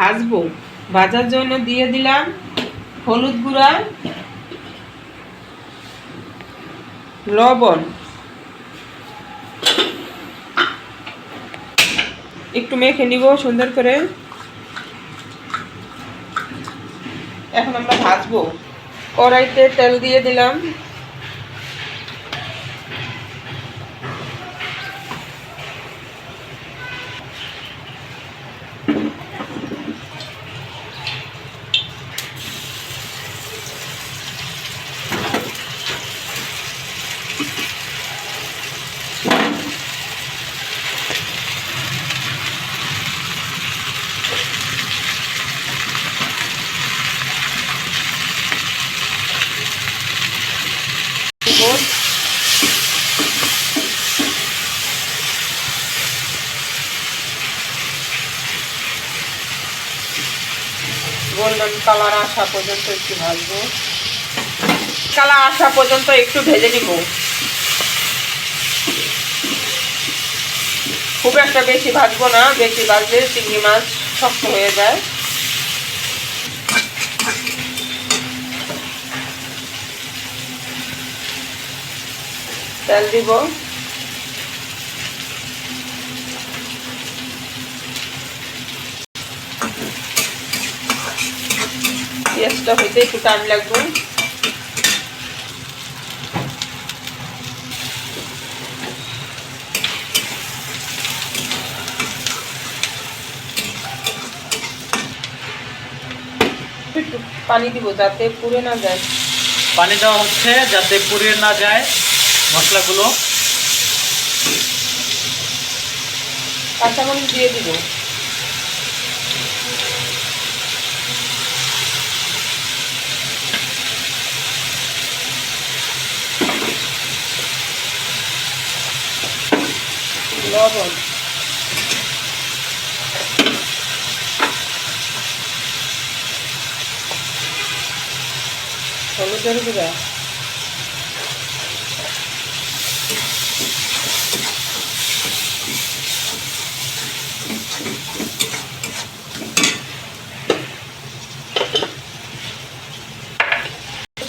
ভাজবো। ভাজার জন্য দিয়ে দিলাম হলুদ গুঁড়া, লবণ। একটু মেখে নিব সুন্দর করে। এখন আমরা ভাজবো। কড়াইতে তেল দিয়ে দিলাম। গোল্ডেন কালার আসা পর্যন্ত একটু ভাজবো। কালার আসা পর্যন্ত একটু ভেজে নিব। খুব একটা বেশি ভাজবো না, বেশি ভাজলে চিংড়ি মাছ শক্ত হয়ে যায়। তেল দিব। পেঁয়াজটা হইতে একটু টাইম লাগবে। একটু পানি দিব যাতে পুড়ে না যায়। পানি দেওয়া হচ্ছে যাতে পুড়ে না যায় মশলাগুলো। কাঁচামরিচ দিয়ে দিব। লবণ হলুদের গুঁড়া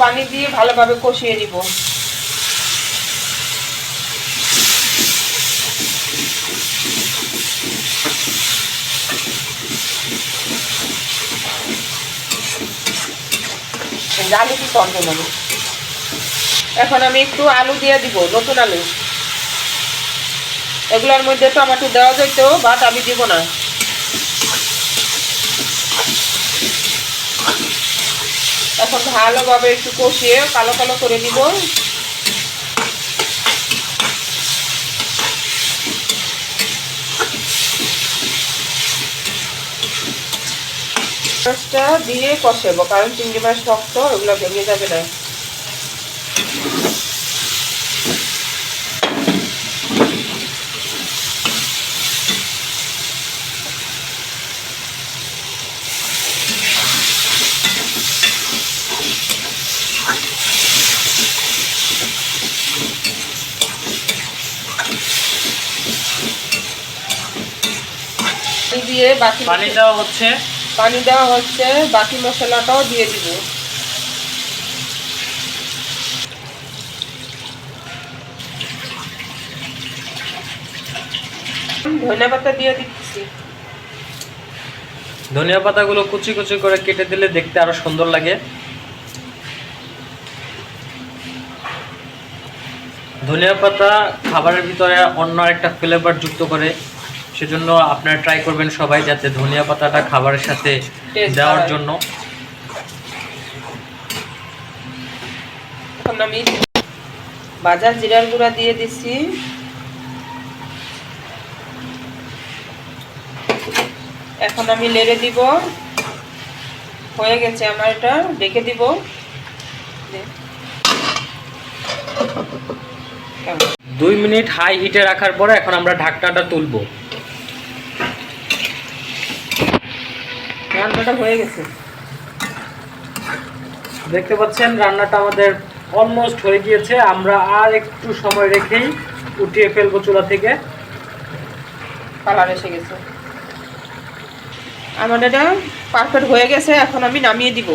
পানি দিয়ে ভালোভাবে কষিয়ে নিব। আলু কি কম দেবো এখন আমি একটু আলু দিয়ে দিব, নতুন আলু। এগুলোর মধ্যে টমেটো দেওয়া যেত বাট আমি দিব না। এখন ভালোভাবে একটু কষিয়ে কালো কালো করে দিব মাছটা দিয়ে কষাবো, কারণ চিংড়ি মাছ শক্ত, ওগুলো ভেঙে যাবে না। দিয়ে বাকি পানি দেওয়া হচ্ছে। পানি দেওয়া হচ্ছে, বাকি মশলাটাও দিয়ে দিব। ধনে পাতা দিয়ে ধনিয়া পাতাগুলো কুচি কুচি করে কেটে দিলে দেখতে আরও সুন্দর লাগে। ধনিয়া পাতা খাবারের ভিতরে অন্য একটা ফ্লেভার যুক্ত করে। সেজন্য আপনারা ট্রাই করবেন সবাই যাতে ধনিয়া পাতাটা খাবারের সাথে দেওয়ার জন্য। এখন আমি বাজার জিরার গুঁড়া দিয়ে দিচ্ছি। এখন আমি লেড়ে দিব। হয়ে গেছে আমার এটা ডেকে দিব। দুই মিনিট হাই হিটে রাখার পরে এখন আমরা ঢাকনাটা তুলবো। রান্নাটা হয়ে গেছে। দেখতে পাচ্ছেন, রান্নাটা আমাদের অলমোস্ট হয়ে গিয়েছে। আমরা আর একটু সময় রেখেই উঠিয়ে ফেলব চুলা থেকে। কালার এসে গেছে। আমার এটা পারফেক্ট হয়ে গেছে, এখন আমি নামিয়ে দিব।